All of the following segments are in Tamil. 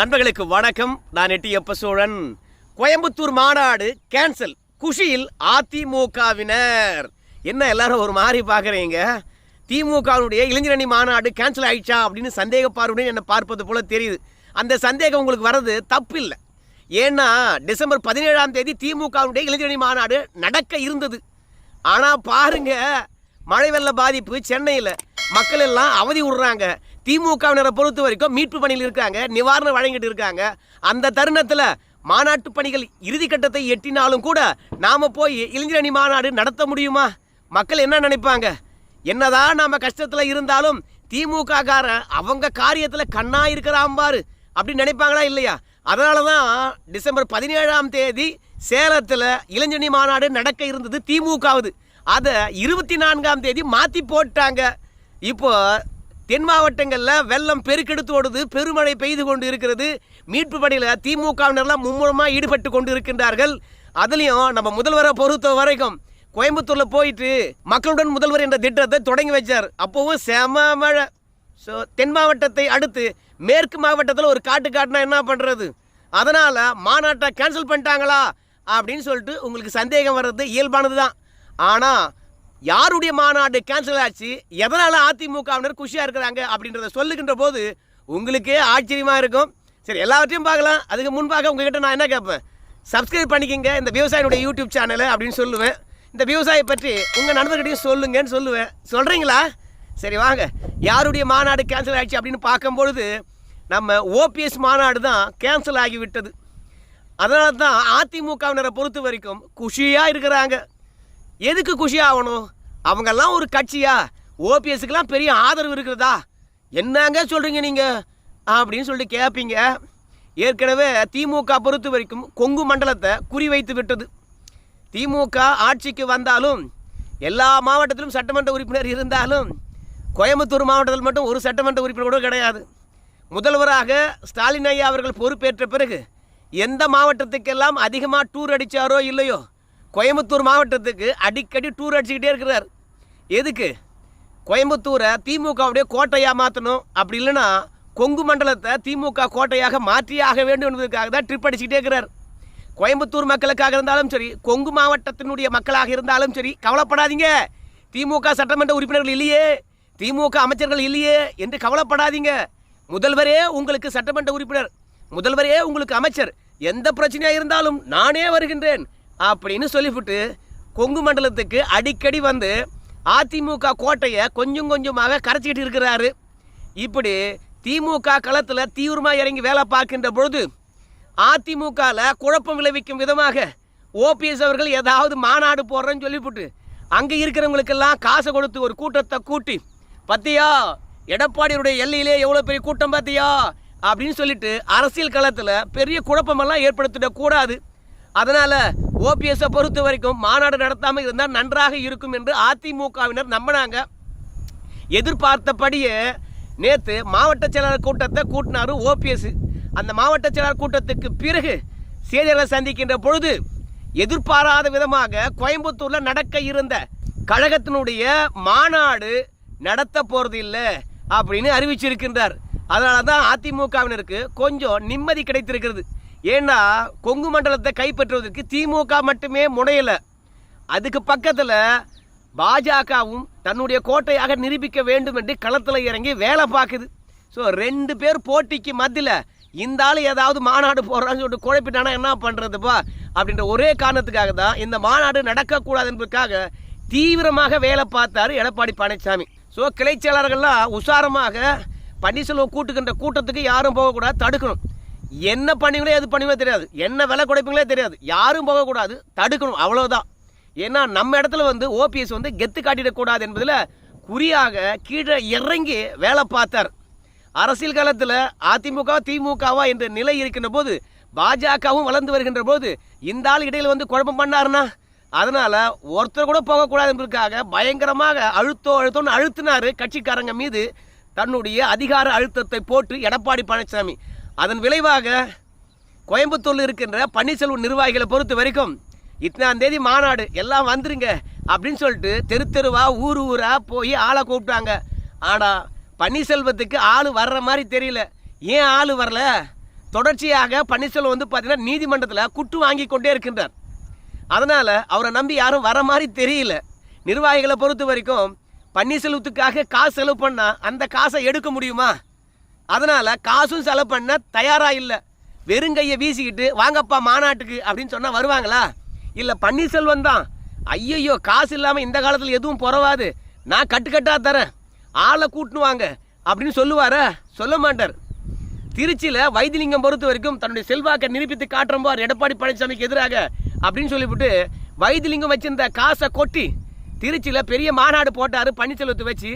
நண்பர்களுக்கு வணக்கம். நான் எட்டி எப்ப சோழன் கோயம்புத்தூர் மாநாடு கேன்சல் குஷியில் அதிமுகவினர். என்ன எல்லாரும் ஒரு மாதிரி பார்க்குறீங்க? திமுகவினுடைய இளைஞரணி மாநாடு கேன்சல் ஆயிடுச்சா அப்படின்னு சந்தேக பார்வையுடன் என்னை பார்ப்பது போல தெரியுது. அந்த சந்தேகம் உங்களுக்கு வர்றது தப்பு இல்லை ஏன்னா டிசம்பர் பதினேழாம் தேதி திமுகவினுடைய இளைஞரணி மாநாடு நடக்க இருந்தது. ஆனால் பாருங்க மழை வெள்ள பாதிப்பு சென்னையில். மக்கள் எல்லாம் அவதி விடுறாங்க. திமுகவினரை பொறுத்த வரைக்கும் மீட்பு பணியில் இருக்காங்க நிவாரணம் வழங்கிட்டு இருக்காங்க. அந்த தருணத்தில் மாநாட்டு பணிகள் இறுதி கட்டத்தை எட்டினாலும் கூட நாம் போய் இளைஞரணி மாநாடு நடத்த முடியுமா? மக்கள் என்ன நினைப்பாங்க? என்னதான் நாம் கஷ்டத்தில் இருந்தாலும் திமுக காரன் அவங்க காரியத்தில் கண்ணா இருக்கிறான் பாரு அப்படின்னு நினைப்பாங்களா இல்லையா? அதனால தான் டிசம்பர் பதினேழாம் தேதி சேலத்தில் இளைஞரணி மாநாடு நடக்க இருந்தது திமுகவுது. அதை இருபத்தி நான்காம் தேதி மாற்றி போட்டாங்க. இப்போ தென் மாவட்டங்களில் வெள்ளம் பெருக்கெடுத்து ஓடுது பெருமழை பெய்து கொண்டு இருக்கிறது. மீட்பு பணியில் திமுகவினர்லாம் மும்முரமாக ஈடுபட்டு கொண்டு இருக்கின்றார்கள். அதுலேயும் நம்ம முதல்வரை பொறுத்த வரைக்கும் கோயம்புத்தூரில் போயிட்டு மக்களுடன் முதல்வர் என்ற திட்டத்தை தொடங்கி வச்சார். அப்போவும் செம மழை. ஸோ தென் மாவட்டத்தை அடுத்து மேற்கு மாவட்டத்தில் ஒரு காட்டு காட்டினா என்ன பண்ணுறது அதனால் மாநாட்டை கேன்சல் பண்ணிட்டாங்களா? அப்படின்னு சொல்லிட்டு உங்களுக்கு சந்தேகம் வர்றது இயல்பானது தான் ஆனால் யாருடைய மாநாடு கேன்சல் ஆச்சு? எதனால் அதிமுகவினர் குஷியாக இருக்கிறாங்க அப்படின்றத சொல்லுகின்ற போது உங்களுக்கே ஆச்சரியமாக இருக்கும். சரி எல்லாவற்றையும் பார்க்கலாம். அதுக்கு முன்பாக உங்ககிட்ட நான் என்ன கேட்பேன்? சப்ஸ்கிரைப் பண்ணிக்கிங்க. இந்த விவசாயினுடைய யூடியூப் சேனலை அப்படின்னு சொல்லுவேன். இந்த விவசாயி பற்றி உங்கள் நண்பர்கிட்டையும் சொல்லுங்கன்னு சொல்லுவேன். சொல்கிறீங்களா சரி வாங்க. யாருடைய மாநாடு கேன்சல் ஆகிடுச்சு அப்படின்னு பார்க்கும்பொழுது நம்ம ஓபிஎஸ் மாநாடு தான் கேன்சல் ஆகிவிட்டது. அதனால தான் அதிமுகவினரை பொறுத்த வரைக்கும் குஷியாக இருக்கிறாங்க. எதுக்கு குஷி ஆகணும்? அவங்கெல்லாம் ஒரு கட்சியா? ஓபிஎஸ்க்குலாம் பெரிய ஆதரவு இருக்கிறதா என்னங்க சொல்கிறீங்க நீங்கள் அப்படின்னு சொல்லிட்டு கேட்பீங்க ஏற்கனவே திமுக பொறுத்த வரைக்கும் கொங்கு மண்டலத்தை குறிவைத்து விட்டது. திமுக ஆட்சிக்கு வந்தாலும் எல்லா மாவட்டத்திலும் சட்டமன்ற உறுப்பினர் இருந்தாலும் கோயம்புத்தூர் மாவட்டத்தில் மட்டும் ஒரு சட்டமன்ற உறுப்பினர் கூட கிடையாது. முதல்வராக ஸ்டாலின் ஐயா அவர்கள் பொறுப்பேற்ற பிறகு எந்த மாவட்டத்துக்கெல்லாம் அதிகமாக டூர் அடித்தாரோ இல்லையோ கோயம்புத்தூர் மாவட்டத்துக்கு அடிக்கடி டூர் அடிச்சுக்கிட்டே இருக்கிறார். எதுக்கு? கோயம்புத்தூரை திமுகவுடைய கோட்டையாக மாற்றணும் அப்படி இல்லைன்னா கொங்கு மண்டலத்தை திமுக கோட்டையாக மாற்றியே ஆக வேண்டும் என்பதற்காக தான் ட்ரிப் அடிச்சுக்கிட்டே இருக்கிறார். கோயம்புத்தூர் மக்களுக்காக இருந்தாலும் சரி கொங்கு மாவட்டத்தினுடைய மக்களாக இருந்தாலும் சரி கவலைப்படாதீங்க. திமுக சட்டமன்ற உறுப்பினர்கள் இல்லையே. திமுக அமைச்சர்கள் இல்லையே என்று கவலைப்படாதீங்க. முதல்வரே உங்களுக்கு சட்டமன்ற உறுப்பினர் முதல்வரே உங்களுக்கு அமைச்சர். எந்த பிரச்சனையாக இருந்தாலும் நானே வருகின்றேன். அப்படின்னு சொல்லிவிட்டு கொங்கு மண்டலத்துக்கு அடிக்கடி வந்து அதிமுக கோட்டையை கொஞ்சம் கொஞ்சமாக கரைச்சிக்கிட்டு இருக்கிறாரு. இப்படி திமுக களத்தில் தீவிரமாக இறங்கி வேலை பார்க்கின்ற பொழுது அதிமுகவில் குழப்பம் விளைவிக்கும் விதமாக ஓபிஎஸ் அவர்கள் ஏதாவது மாநாடு போடுறேன்னு சொல்லிவிட்டு அங்கே இருக்கிறவங்களுக்கெல்லாம் காசை கொடுத்து ஒரு கூட்டத்தை கூட்டி பத்தியா எடப்பாடியுடைய எல்லையிலே எவ்வளோ பெரிய கூட்டம் பார்த்தியா அப்படின்னு சொல்லிட்டு அரசியல் களத்தில் பெரிய குழப்பமெல்லாம் ஏற்படுத்திடக்கூடாது அதனால் ஓபிஎஸ்ஸை பொறுத்த வரைக்கும் மாநாடு நடத்தாமல் இருந்தால் நன்றாக இருக்கும் என்று அதிமுகவினர் நம்பினாங்க. எதிர்பார்த்தபடியே நேற்று மாவட்ட செயலாளர் கூட்டத்தை கூட்டினாரு ஓபிஎஸ். அந்த மாவட்ட செயலாளர் கூட்டத்துக்கு பிறகு செய்தியாளர் சந்திக்கின்ற பொழுது எதிர்பாராத விதமாக கோயம்புத்தூரில் நடக்க இருந்த கழகத்தினுடைய மாநாடு நடத்த போகிறது இல்லை அப்படின்னு அறிவிச்சிருக்கின்றார். அதனால தான் அதிமுகவினருக்கு கொஞ்சம் நிம்மதி கிடைத்திருக்கிறது. ஏன்னா கொங்கு மண்டலத்தை கைப்பற்றுவதற்கு திமுக மட்டுமே முனையலை. அதுக்கு பக்கத்தில் பாஜகவும் தன்னுடைய கோட்டையாக நிரூபிக்க வேண்டும் என்று களத்தில் இறங்கி வேலை பார்க்குது. ஸோ ரெண்டு பேர் போட்டிக்கு மத்தியில் இந்த ஆள் ஏதாவது மாநாடு போடுறான்னு சொல்லிட்டு குழப்பிட்டானா என்ன பண்ணுறதுப்பா அப்படின்ற ஒரே காரணத்துக்காக தான் இந்த மாநாடு நடக்கக்கூடாது என்பதற்காக தீவிரமாக வேலை பார்த்தாரு எடப்பாடி பழனிசாமி. ஸோ கிளை செயலாளர்கள்லாம் உசாரமாக பன்னீர்செல்வம் கூட்டுகின்ற கூட்டத்துக்கு யாரும் போகக்கூடாது தடுக்கணும். என்ன பண்ணுவீங்களோ எது பண்ணுவீங்களோ தெரியாது. என்ன விலை குறைப்பீங்களே தெரியாது. யாரும் போகக்கூடாது. தடுக்கணும். அவ்வளோதான் ஏன்னா நம்ம இடத்துல வந்து ஓபிஎஸ் வந்து கெத்து காட்டிடக்கூடாது என்பதில் குறியாக கீழே இறங்கி வேலை பார்த்தார். அரசியல் காலத்தில் அதிமுக திமுகவா என்ற நிலை இருக்கின்ற போது பாஜகவும் வளர்ந்து வருகின்ற போது இந்த ஆள் இடையில் வந்து குழப்பம் பண்ணாருன்னா அதனால் ஒருத்தர் கூட போகக்கூடாது என்பதற்காக பயங்கரமாக அழுத்தோ அழுத்தோன்னு அழுத்தினார் கட்சிக்காரங்க மீது தன்னுடைய அதிகார அழுத்தத்தை போட்டு எடப்பாடி பழனிசாமி. அதன் விளைவாக கோயம்புத்தூரில் இருக்கின்ற பன்னீர்செல்வம் நிர்வாகிகளை பொறுத்த வரைக்கும் இத்தனாம் தேதி மாநாடு எல்லாம் வந்துருங்க அப்படின்னு சொல்லிட்டு தெரு தெருவாக ஊர் ஊராக போய் ஆளை கூப்பிட்டாங்க. ஆனால் பன்னீர்செல்வத்துக்கு ஆள் வர்ற மாதிரி தெரியல. ஏன் ஆள் வரல? தொடர்ச்சியாக பன்னீர்செல்வம் வந்து பார்த்தீங்கன்னா நீதிமன்றத்தில் குட்டு வாங்கி கொண்டே இருக்கின்றார். அதனால் அவரை நம்பி யாரும் வர மாதிரி தெரியல. நிர்வாகிகளை பொறுத்த வரைக்கும் பன்னீர்செல்வத்துக்காக காசு செலவு பண்ணால் அந்த காசை எடுக்க முடியுமா? அதனால் காசும் செலவு பண்ண தயாராக இல்லை. வெறுங்கையை வீசிக்கிட்டு வாங்கப்பா மாநாட்டுக்கு அப்படின்னு சொன்னால் வருவாங்களா? இல்லை பன்னீர்செல்வம் தான். ஐயையோ காசு இல்லாமல் இந்த காலத்தில் எதுவும் புறவாது. நான் கட்டுக்கட்டாக தரேன். ஆளை கூட்டுன்னு வாங்க அப்படின்னு சொல்லுவாரா? சொல்ல மாட்டார். திருச்சியில் வைத்திலிங்கம் பொறுத்த வரைக்கும் தன்னுடைய செல்வாக்கை நிரூபித்து காட்டுறம்பார் எடப்பாடி பழனிசாமிக்கு எதிராக அப்படின்னு சொல்லிவிட்டு வைத்திலிங்கம் வச்சிருந்த காசை கொட்டி திருச்சியில் பெரிய மாநாடு போட்டார் பன்னீர்செல்வத்தை வச்சு.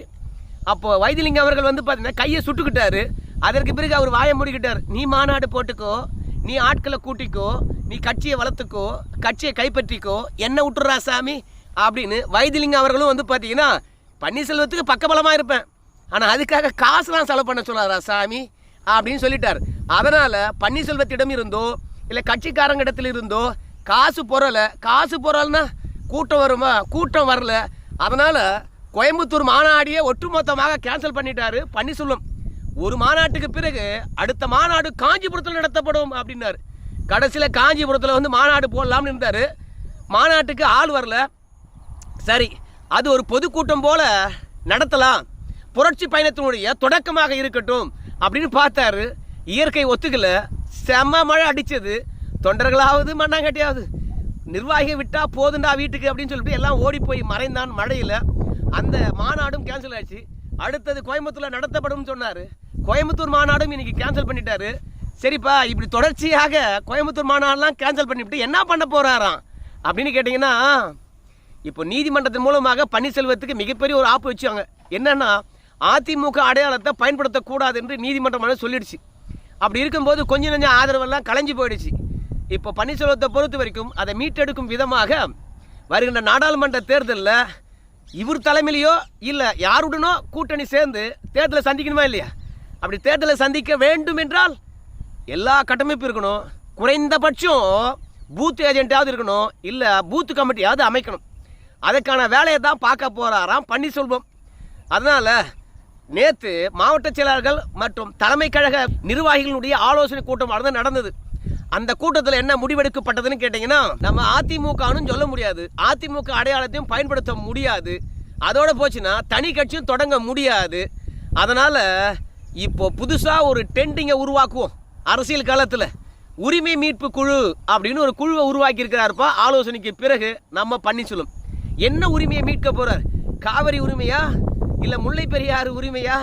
அப்போ வைத்திலிங்கம் அவர்கள் வந்து பார்த்தீங்கன்னா கையை சுட்டுக்கிட்டாரு. அதற்கு பிறகு அவர் வாயை மூடிக்கிட்டார். நீ மாநாடு போட்டுக்கோ நீ ஆட்களை கூட்டிக்கோ நீ கட்சியை வளர்த்துக்கோ கட்சியை கைப்பற்றிக்கோ என்ன விட்டுறா சாமி அப்படின்னு வைத்திலிங்கம் அவர்களும் வந்து பார்த்தீங்கன்னா பன்னீர்செல்வத்துக்கு பக்கபலமாக இருப்பேன். ஆனால் அதுக்காக காசுலாம் செலவு பண்ண சொல்லாதா சாமி அப்படின்னு சொல்லிட்டார். அதனால் பன்னீர்செல்வத்திடம் இருந்தோ இல்லை கட்சிக்காரங்கிடத்தில் இருந்தோ காசு பொறலை. காசு பொறல்னா கூட்டம் வருமா? கூட்டம் வரல. அதனால் கோயம்புத்தூர் மாநாடியே ஒட்டுமொத்தமாக கேன்சல் பண்ணிட்டாரு பன்னீர்செல்வம். ஒரு மாநாட்டுக்கு பிறகு அடுத்த மாநாடு காஞ்சிபுரத்தில் நடத்தப்படும் அப்படின்னாரு. கடைசியில் காஞ்சிபுரத்தில் வந்து மாநாடு போடலாம்னு இருந்தார். மாநாட்டுக்கு ஆள் வரல. சரி அது ஒரு பொதுக்கூட்டம் போல் நடத்தலாம். புரட்சி பயணத்தினுடைய தொடக்கமாக இருக்கட்டும் அப்படின்னு பார்த்தாரு. இயற்கை ஒத்துக்கல. செம்ம மழை அடித்தது தொண்டர்களாவது மண்ணாங்கட்டியாவது நிர்வாகியை விட்டால் போதுண்டா வீட்டுக்கு அப்படின்னு சொல்லிட்டு எல்லாம் ஓடி போய் மறைந்தான் மழையில். அந்த மாநாடும் கேன்சல் ஆச்சு அடுத்தது கோயம்புத்தூரில் நடத்தப்படும் சொன்னார். கோயம்புத்தூர் மாநாடும் இன்னைக்கு கேன்சல் பண்ணிட்டாரு. சரிப்பா இப்படி தொடர்ச்சியாக கோயம்புத்தூர் மாநாடுலாம் கேன்சல் பண்ணிவிட்டு என்ன பண்ண போகிறாராம் அப்படின்னு கேட்டிங்கன்னா இப்போ நீதிமன்றத்தின் மூலமாக பன்னீர்செல்வத்துக்கு மிகப்பெரிய ஒரு ஆப்பு வச்சாங்க என்னன்னா அதிமுக அடையாளத்தை பயன்படுத்தக்கூடாது என்று நீதிமன்றம் வந்து சொல்லிடுச்சு. அப்படி இருக்கும்போது கொஞ்சம் கொஞ்சம் ஆதரவெல்லாம் கலைஞ்சு போயிடுச்சு. இப்போ பன்னீர்செல்வத்தை பொறுத்த வரைக்கும் அதை மீட்டெடுக்கும் விதமாக வருகின்ற நாடாளுமன்ற தேர்தலில் இவர் தலைமையிலையோ இல்லை யாருடனோ கூட்டணி சேர்ந்து தேர்தலை சந்திக்கணுமா இல்லையா? அப்படி தேர்தலை சந்திக்க வேண்டும் என்றால் எல்லா கட்டமைப்பும் இருக்கணும். குறைந்தபட்சம் பூத் ஏஜென்ட்டாவது இருக்கணும். இல்லை பூத் கமிட்டியாவது அமைக்கணும். அதுக்கான வேலையை தான் பார்க்க போகிறாராம் பன்னீர்செல்வம். அதனால் நேற்று மாவட்ட செயலாளர்கள் மற்றும் தலைமை கழக நிர்வாகிகளுடைய ஆலோசனை கூட்டம் தான் நடந்தது. அந்த கூட்டத்தில் என்ன முடிவெடுக்கப்பட்டதுன்னு கேட்டிங்கன்னா நம்ம அதிமுகன்னு சொல்ல முடியாது. அதிமுக அடையாளத்தையும் பயன்படுத்த முடியாது. அதோட போச்சுன்னா தனி கட்சியும் தொடங்க முடியாது. அதனால் இப்போ புதுசாக ஒரு டெண்டிங்கை உருவாக்குவோம். அரசியல் காலத்தில் உரிமை மீட்பு குழு அப்படின்னு ஒரு குழுவை உருவாக்கியிருக்கிறாருப்பா. ஆலோசனைக்கு பிறகு நம்ம பன்னீர்செல்வம். என்ன உரிமையை மீட்க போகிறார் காவிரி உரிமையா? இல்லை முல்லை பெரியாறு உரிமையா?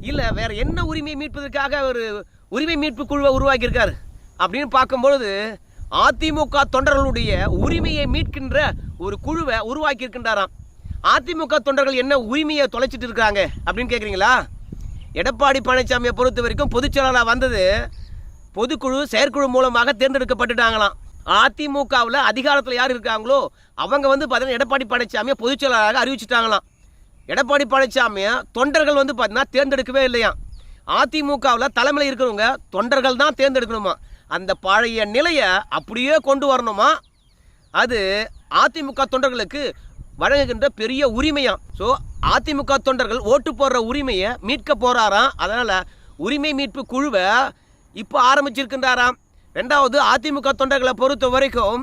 இல்லை வேற என்ன உரிமையை மீட்பதற்காக ஒரு உரிமை மீட்பு குழுவை உருவாக்கியிருக்காரு? அப்படின்னு பார்க்கும்பொழுது அதிமுக தொண்டர்களுடைய உரிமையை மீட்கின்ற ஒரு குழுவை உருவாக்கி இருக்கின்றாராம் அதிமுக தொண்டர்கள் என்ன உரிமையை தொலைச்சிட்டு இருக்காங்க அப்படின்னு கேட்குறீங்களா எடப்பாடி பழனிசாமியை பொறுத்த வரைக்கும் பொதுச்செயலாளராக வந்தது பொதுக்குழு செயற்குழு மூலமாக தேர்ந்தெடுக்கப்பட்டுட்டாங்களாம். அதிமுகவில் அதிகாரத்தில் யார் இருக்காங்களோ அவங்க வந்து பார்த்தீங்கன்னா எடப்பாடி பழனிசாமியை பொதுச்செயலாளராக அறிவிச்சிட்டாங்களாம். எடப்பாடி பழனிசாமியை தொண்டர்கள் வந்து பார்த்தீங்கன்னா தேர்ந்தெடுக்கவே இல்லையாம். அதிமுகவில் தலைமையில் இருக்கிறவங்க தொண்டர்கள் தான் தேர்ந்தெடுக்கணுமா? அந்த பழைய நிலையை அப்படியே கொண்டு வரணுமா? அது அதிமுக தொண்டர்களுக்கு வழங்குகின்ற பெரிய உரிமையாம். ஸோ அதிமுக தொண்டர்கள் ஓட்டு போடுற உரிமையை மீட்க போறாராம். அதனால் உரிமை மீட்பு குழுவை இப்போ ஆரம்பிச்சிருக்கின்றாராம். ரெண்டாவது அதிமுக தொண்டர்களை பொறுத்த வரைக்கும்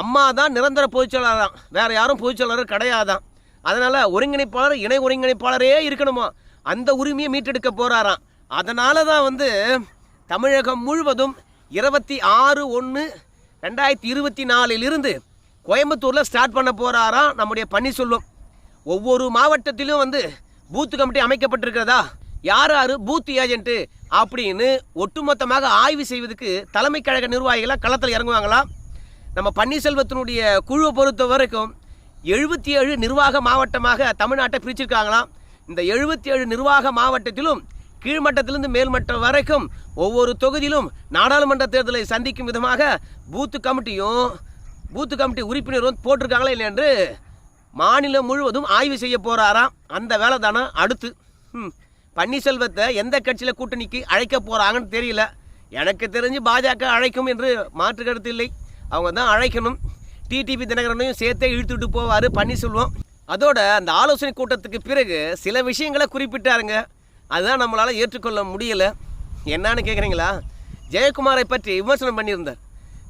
அம்மா தான் நிரந்தர பொதுச்செயலாளராம் வேற யாரும் பொதுச்செயலாளர் கிடையாதான் அதனால் ஒருங்கிணைப்பாளர் இணை ஒருங்கிணைப்பாளரே இருக்கணுமா? அந்த உரிமையை மீட்டெடுக்க போறாராம். அதனால தான் வந்து தமிழகம் முழுவதும் இருபத்தி ஆறு ஒன்று ரெண்டாயிரத்தி இருபத்தி நாலிலிருந்து கோயம்புத்தூரில் ஸ்டார்ட் பண்ண போகிறாராம் நம்முடைய பன்னீர்செல்வம். ஒவ்வொரு மாவட்டத்திலும் வந்து பூத்து கமிட்டி அமைக்கப்பட்டிருக்கிறதா? யார் யார் பூத் ஏஜென்ட்டு அப்படின்னு ஒட்டுமொத்தமாக ஆய்வு செய்வதற்கு தலைமை கழக நிர்வாகிகளாக களத்தில் இறங்குவாங்களாம் நம்ம பன்னீர்செல்வத்தினுடைய குழுவை பொறுத்த வரைக்கும் எழுபத்தி ஏழு நிர்வாக மாவட்டமாக தமிழ்நாட்டை பிரிச்சிருக்காங்களாம். இந்த எழுபத்தி ஏழு நிர்வாக மாவட்டத்திலும் கீழ்மட்டத்திலிருந்து மேல்மட்டம் வரைக்கும் ஒவ்வொரு தொகுதியிலும் நாடாளுமன்ற தேர்தலை சந்திக்கும் விதமாக பூத்து கமிட்டியும் பூத்து கமிட்டி உறுப்பினரும் போட்டிருக்காங்களா இல்லை என்று மாநிலம் முழுவதும் ஆய்வு செய்ய போகிறாராம் அந்த வேலை தானே? அடுத்து. ம், பன்னீர்செல்வத்தை எந்த கட்சியில் கூட்டணிக்கு அழைக்க போகிறாங்கன்னு தெரியல. எனக்கு தெரிஞ்சு பாஜக அழைக்கும் என்று மாற்று கருத்து இல்லை. அவங்க தான் அழைக்கணும். டிடிபி தினகரனையும் சேர்த்தே இழுத்துட்டு போவார் பன்னீர்செல்வம். அதோட அந்த ஆலோசனை கூட்டத்துக்கு பிறகு சில விஷயங்களை குறிப்பிட்டாருங்க. அதுதான் நம்மளால் ஏற்றுக்கொள்ள முடியலை. என்னான்னு கேட்குறீங்களா ஜெயக்குமாரை பற்றி விமர்சனம் பண்ணியிருந்தார்.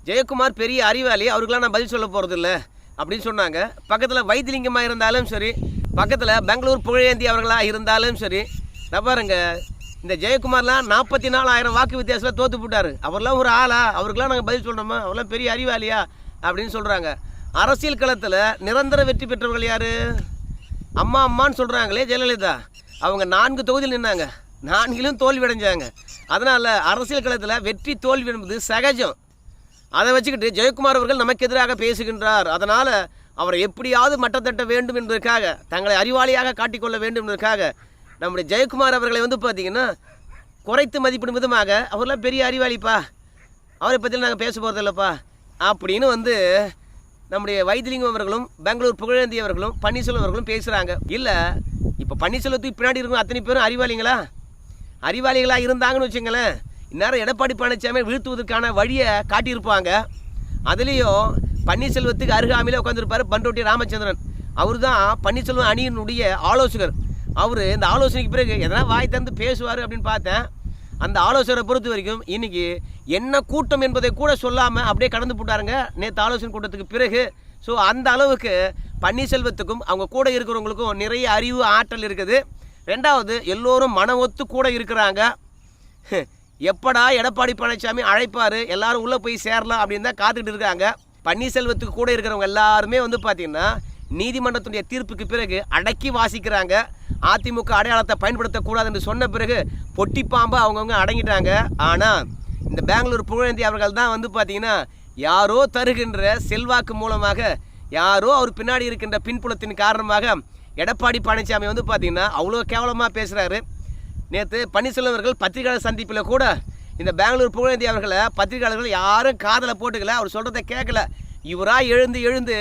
ஜெயக்குமார் பெரிய அறிவாளி அவருக்கெல்லாம் நான் பதில் சொல்ல போகிறதில்ல அப்படின்னு சொன்னாங்க. பக்கத்தில் வைத்திலிங்கமாக இருந்தாலும் சரி பக்கத்தில் பெங்களூர் புகழேந்தி அவர்களாக இருந்தாலும் சரி நான் பாருங்க இந்த ஜெயக்குமார்லாம் நாற்பத்தி நாலாயிரம் வாக்கு வித்தியாசத்தில் தோற்று போட்டார். அவர்லாம் ஒரு ஆளா? அவருக்கெலாம் நாங்கள் பதில் சொல்கிறோமா அவர்லாம் பெரிய அறிவாளியா? அப்படின்னு சொல்கிறாங்க அரசியல் களத்தில் நிரந்தர வெற்றி பெற்றவர்கள் யார்? அம்மா அம்மான்னு சொல்கிறாங்களே ஜெயலலிதா. அவங்க நான்கு தொகுதியில் நின்னாங்க. நான்கிலும் தோல்வி அடைஞ்சாங்க. அதனால் அரசியல் களத்தில் வெற்றி தோல்வி என்பது சகஜம். அதை வச்சுக்கிட்டு ஜெயக்குமார் அவர்கள் நமக்கு எதிராக பேசுகின்றார். அதனால் அவரை எப்படியாவது மட்டத்தட்ட வேண்டும் என்பதற்காக தங்களை அறிவாளியாக காட்டிக்கொள்ள வேண்டும் என்பதற்காக நம்முடைய ஜெயக்குமார் அவர்களை வந்து பார்த்திங்கன்னா குறைத்து மதிப்பிடும் விதமாக அவர்லாம் பெரிய அறிவாளிப்பா. அவரை பற்றி நாங்கள் பேச போகிறதில்லப்பா அப்படின்னு வந்து நம்முடைய வைத்திலிங்கம் அவர்களும் பெங்களூர் புகழேந்தி அவர்களும் பன்னீர்செல்வம் அவர்களும் பேசுகிறாங்க இல்லை இப்போ பன்னீர்செல்வத்துக்கு பின்னாடி இருக்கும் அத்தனை பேரும் அறிவாளிங்களா? அறிவாளிகளாக இருந்தாங்கன்னு வச்சுங்களேன். இந்நேரம் எடப்பாடி பழனிசாமி வீழ்த்துவதற்கான வழியை காட்டியிருப்பாங்க. அதுலேயும் பன்னீர்செல்வத்துக்கு அருகாமையில் உட்காந்துருப்பார் பண்ருட்டி ராமச்சந்திரன். அவர் தான் பன்னீர்செல்வம் அணியினுடைய ஆலோசகர். அவர் இந்த ஆலோசனைக்கு பிறகு எதனா வாய் திறந்து பேசுவார் அப்படின்னு பார்த்தேன். அந்த ஆலோசகரை பொறுத்த வரைக்கும் இன்றைக்கி என்ன கூட்டம் என்பதை கூட சொல்லாமல் அப்படியே கடந்து போட்டாருங்க. நேற்று ஆலோசனை கூட்டத்துக்கு பிறகு. ஸோ அந்த அளவுக்கு பன்னீர்செல்வத்துக்கும் அவங்க கூட இருக்கிறவங்களுக்கும் நிறைய அறிவு ஆற்றல் இருக்குது. ரெண்டாவது எல்லோரும் மன ஒத்து கூட இருக்கிறாங்க. எப்படா எடப்பாடி பழனிசாமி அழைப்பார்? எல்லாரும் உள்ளே போய் சேரலாம் அப்படின்னு தான் காத்துக்கிட்டு இருக்காங்க. பன்னீர்செல்வத்துக்கு கூட இருக்கிறவங்க எல்லாருமே வந்து பார்த்திங்கன்னா நீதிமன்றத்துடைய தீர்ப்புக்கு பிறகு அடக்கி வாசிக்கிறாங்க. அதிமுக அடையாளத்தை பயன்படுத்தக்கூடாது என்று சொன்ன பிறகு பொட்டி அவங்கவுங்க அடங்கிட்டாங்க. ஆனால் இந்த பெங்களூர் புகழேந்தி அவர்கள் தான் வந்து பார்த்தீங்கன்னா யாரோ தருகின்ற செல்வாக்கு மூலமாக யாரோ அவர் பின்னாடி இருக்கின்ற பின்புலத்தின் காரணமாக எடப்பாடி பழனிசாமி வந்து பார்த்தீங்கன்னா அவ்வளோ கேவலமாக பேசுகிறாரு நேற்று பன்னீர்செல்வம் அவர்கள் பத்திரிகையாளர் சந்திப்பில் கூட இந்த பெங்களூர் புகழேந்தி அவர்களை பத்திரிகையாளர்கள் யாரும் காதலை போட்டுக்கல. அவர் சொல்கிறத கேட்கல இவராக எழுந்து எழுந்து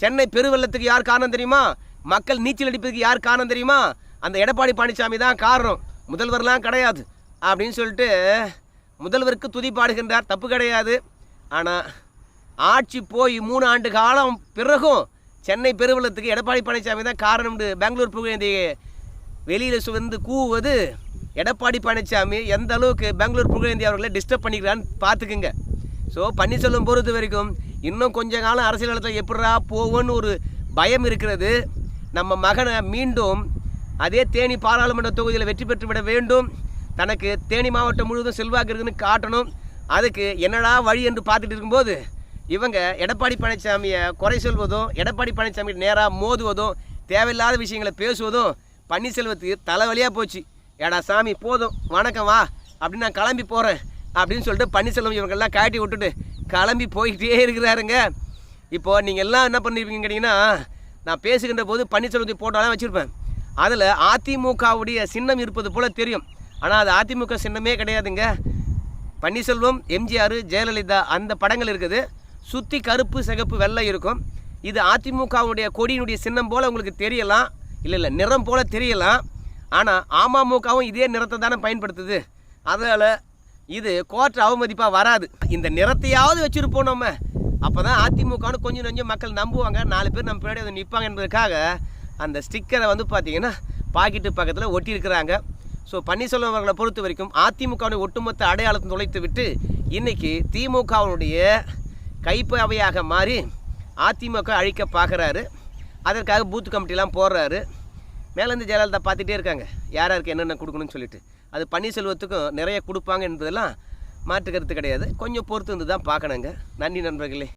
சென்னை பெருவெள்ளத்துக்கு யார் காரணம் தெரியுமா? மக்கள் நீச்சல் அடிப்பதுக்கு யார் காரணம் தெரியுமா? அந்த எடப்பாடி பழனிசாமி தான் காரணம். முதல்வர்லாம் கிடையாது அப்படின்னு சொல்லிட்டு முதல்வருக்கு துதி பாடுகின்றார். தப்பு கிடையாது. ஆனால் ஆட்சி போய் மூணு ஆண்டு காலம் பிறகும் சென்னை பெருவெள்ளத்துக்கு எடப்பாடி பழனிசாமி தான் காரணம்னு பெங்களூர் புகழேந்தி வெளியில் சுவந்து கூவுவது எடப்பாடி பழனிசாமி எந்த அளவுக்கு பெங்களூர் புகழேந்தி அவர்களை டிஸ்டர்ப் பண்ணிக்கிறான்னு பார்த்துக்குங்க. ஸோ பன்னீர்செல்வம் பொறுத்த வரைக்கும் இன்னும் கொஞ்ச காலம் அரசியல் இடத்துல எப்படா போவோன்னு ஒரு பயம் இருக்கிறது. நம்ம மகனை மீண்டும் அதே தேனி பாராளுமன்ற தொகுதியில் வெற்றி பெற்று விட வேண்டும். தனக்கு தேனி மாவட்டம் முழுவதும் செல்வாக்கு இருக்குதுன்னு காட்டணும். அதுக்கு என்னடா வழி என்று பார்த்துட்டு இருக்கும்போது இவங்க எடப்பாடி பழனிசாமியை குறை சொல்வதும் எடப்பாடி பழனிசாமி நேராக மோதுவதும் தேவையில்லாத விஷயங்களை பேசுவதும் பன்னீர்செல்வத்துக்கு தலைவலியாக போச்சு. ஏடா சாமி போதும். வணக்கம் வா. அப்படின்னு நான் கிளம்பி போகிறேன் அப்படின்னு சொல்லிட்டு பன்னீர்செல்வம் இவங்கெல்லாம் காட்டி விட்டுட்டு கிளம்பி போய்கிட்டே இருக்கிறாருங்க. இப்போது நீங்கள் எல்லாம் என்ன பண்ணிருப்பீங்கன்னு கேட்டிங்கன்னா நான் பேசுகின்ற போது பன்னீர்செல்வத்தை போட்டோலாம் வச்சுருப்பேன். அதில் அதிமுகவுடைய சின்னம் இருப்பது போல் தெரியும். ஆனால் அது அதிமுக சின்னமே கிடையாதுங்க. பன்னீர்செல்வம் எம்ஜிஆர் ஜெயலலிதா அந்த படங்கள் இருக்குது. சுற்றி கருப்பு சிகப்பு வெள்ளை இருக்கும். இது அதிமுகவுடைய கொடியினுடைய சின்னம் போல் உங்களுக்கு தெரியலாம். இல்லை இல்லை நிறம் போல் தெரியலாம். ஆனால் அமமுகவும் இதே நிறத்தை தானே பயன்படுத்துது. அதனால் இது கோர்ட் அவமதிப்பாக வராது. இந்த நிறத்தையாவது வச்சுருப்போம் நம்ம. அப்போ தான் அதிமுகன்னு கொஞ்சம் கொஞ்சம் மக்கள் நம்புவாங்க. நாலு பேர் நம்ம பின்னாடி வந்து நிற்பாங்க என்பதற்காக அந்த ஸ்டிக்கரை வந்து பார்த்திங்கன்னா பாக்கெட்டு பக்கத்தில் ஒட்டியிருக்கிறாங்க. ஸோ பன்னீர்செல்வம் அவர்களை பொறுத்த வரைக்கும் அதிமுகவுடைய ஒட்டுமொத்த அடையாளத்தை நுழைத்து விட்டு இன்றைக்கி திமுகவினுடைய கைப்பாவையாக மாறி அதிமுக அழிக்க பார்க்குறாரு அதற்காக பூத் கமிட்டிலாம் போடுறாரு. மேலேருந்து ஜெயலலிதா பார்த்துட்டே இருக்காங்க. யார் யாருக்கு என்னென்ன கொடுக்கணும்னு சொல்லிட்டு. அது பன்னீர்செல்வத்துக்கும் நிறைய கொடுப்பாங்க என்பதெல்லாம் மாற்றுக்கிறது கிடையாது. கொஞ்சம் பொறுத்து வந்து தான் பார்க்கணுங்க. நன்றி நண்பர்களே.